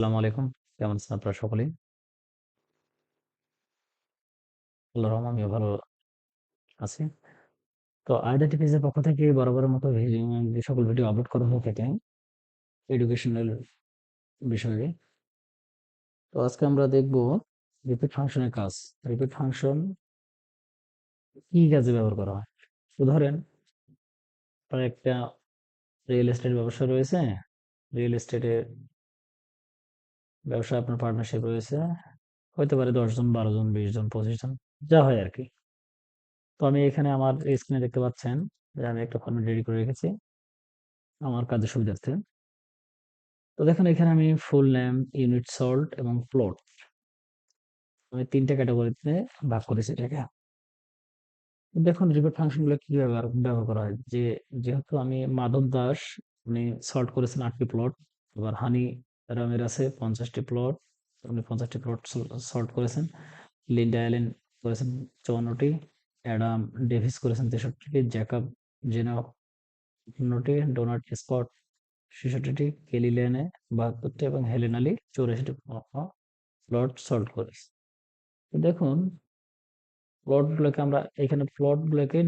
আসসালামু আলাইকুম। কেমন আছেন আপনারা সকলেই? আল্লাহর রহমতে আমিও ভালো আছি। তো আইডা টিভিজের পক্ষ থেকে বরাবরের মতো যে সকল ভিডিও আপলোড করা হয়ে থাকে এডুকেশনাল বিষয়ে। তো আজকে আমরা দেখব রিপিট ফাংশনের কাজ। রিপিট ফাংশন কি কাজে ব্যবহার করা হয়? তো ধরেন একটা রিয়েল এস্টেট ব্যবসা রয়েছে। রিয়েল এস্টেটের ব্যবসায় আপনার পার্টনারশিপ রয়েছে। হইতে পারে ১০ জন, ১২ জন, ২০ জন, ২৫ জন যা হয় আর কি তো আমি এখানে আমার স্ক্রিনে দেখতে পাচ্ছেন যে আমি একটা ফরম্যাট রেডি করে রেখেছি। আমার কাজের সুবিধার্থে। তো দেখুন এখানে আমি ফুল নেম, ইউনিট সল্ট এবং প্লট আমি ৩ টা ক্যাটেগরিতে ভাগ করেছি এটাকে। দেখুন রিপোর্ট ফাংশনগুলো কীভাবে ব্যবহার ব্যবহার করা হয়। যে যেহেতু আমি মাধব দাস উনি সল্ট করেছেন আটটি প্লট। আবার হানি রামের আছে পঞ্চাশটি প্লট। উনি পঞ্চাশটি প্লট সল সল্ট করেছেন। লিন্ডা অ্যালেন করেছেন ৫৪ টি। অ্যাডাম ডেভিস করেছেন ৬৩ টি। জ্যাকব জেনা ৫৫ টি। ডোনাল্ড স্কট ৬৬ টি। কেলি লেনে ৭২ এবং হেলেন আলী ৮৪ টি প্লট সল্ট করেছে। দেখুন প্লটগুলোকে আমরা এখানে প্লটগুলোকে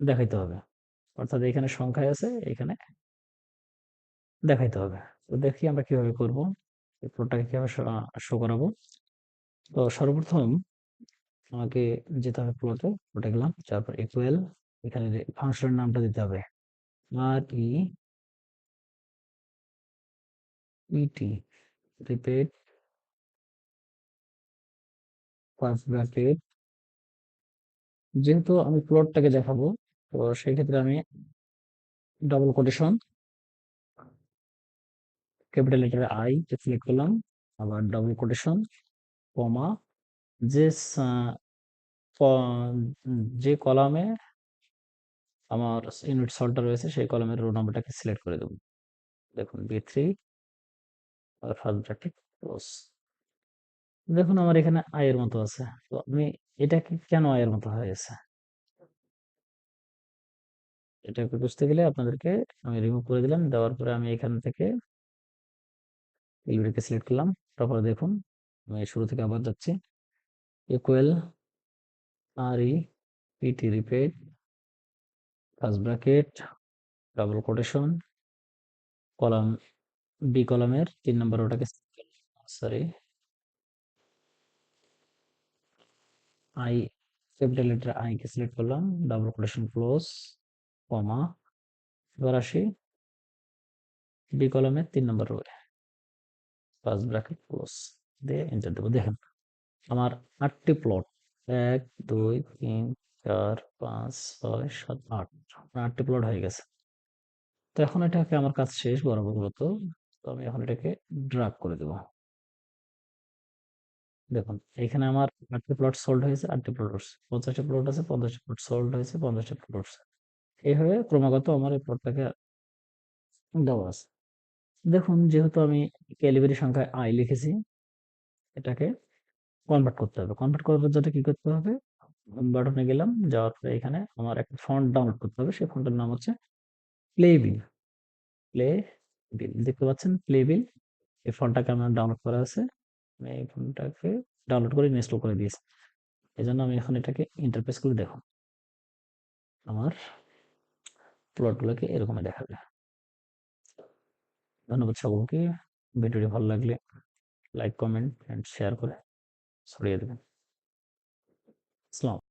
দেখাইতে হবে। অর্থাৎ এখানে সংখ্যায় আছে, এখানে দেখাইতে হবে। তো দেখি আমরা কীভাবে করব। এই প্লটটাকে কীভাবে শো করাবো। তো সর্বপ্রথম আমাকে যেতে হবে প্লটে। প্লটে গেলাম। যাওয়ার পর ইকুয়াল এখানে ফাংশনের নামটা দিতে হবে। আর ই ইটি রিপিট ফার্স্ট ব্র্যাকেট যেহেতু আমি প্লটটাকে দেখাবো, তো সেই ক্ষেত্রে আমি double quotation capital letter I select করলাম, আবার ডবল কোটেশন কমা যে যে কলামে আমার ইউনিট সল্টটা রয়েছে, সেই কলামের রো নাম্বারটাকে সিলেক্ট করে দেব। দেখুন B three first bracket close দেখুন, আমার এখানে আয়ের মতো আছে। তো আমি এটাকে কেন আয়ের মতো হয়ে হয়েছে? এটাকে বুঝতে গেলে আপনাদেরকে আমি রিমুভ করে দিলাম, দেওয়ার পরে আমি এখান থেকে এলবিটাকে সিলেক্ট করলাম। তারপরে দেখুন, আমি শুরু থেকে আবার যাচ্ছি। Equal R E PT repeat first bracket double quotation column B কলামের তিন নম্বর ওটাকে sorry I capital letter I K select করলাম। ডাবল কোটেশন ক্লোজ কমা এবার আসি বি কলামের তিন নম্বর রোয়ে ফার্স্ট ব্র্যাকেট ক্লোজ দিয়ে এন্টার দেবো দেখেন আমার আটটি প্লট এক, দুই, তিন, চার, পাঁচ, ছয়, সাত, আট। আটটি প্লট হয়ে গেছে। তো এখন এটাকে আমার কাজ শেষ বরাবর মতো। তো আমি এখন এটাকে ড্রাগ করে দেব। দেখুন, এখানে আমার আটটি প্লট সোল্ড হয়েছে, আটটি প্লট পঞ্চাশটি প্লট আছে, পঞ্চাশটি প্লট সোল্ড হয়েছে, পঞ্চাশটি প্লট এইভাবে ক্রমাগত আমার এই প্লটটাকে দেওয়া আছে। দেখুন, যেহেতু আমি ক্যালিবারি সংখ্যায় আই লিখেছি, এটাকে কনভার্ট করতে হবে। কনভার্ট করার জন্য কি করতে হবে? বাটনে গেলাম, যাওয়ার পরে এখানে আমার একটা ফন্ট ডাউনলোড করতে হবে। সেই ফন্টের নাম হচ্ছে প্লে বিল প্লে বিল দেখতে পাচ্ছেন? প্লে বিল এই ফন্টটাকে আমার ডাউনলোড করা আছে। আমি এই ফন্টটাকে ডাউনলোড করে ইনস্টল করে দিয়েছি। এই জন্য আমি এখন এটাকে ইন্টারফেস করে দেখুন। আমার প্লটগুলোকে এরকমই দেখাবে। ধন্যবাদ সকলকে। ভিডিওটি ভালো লাগলে লাইক কমেন্ট অ্যান্ড শেয়ার করে ছড়িয়ে দেবেন। আসসালাম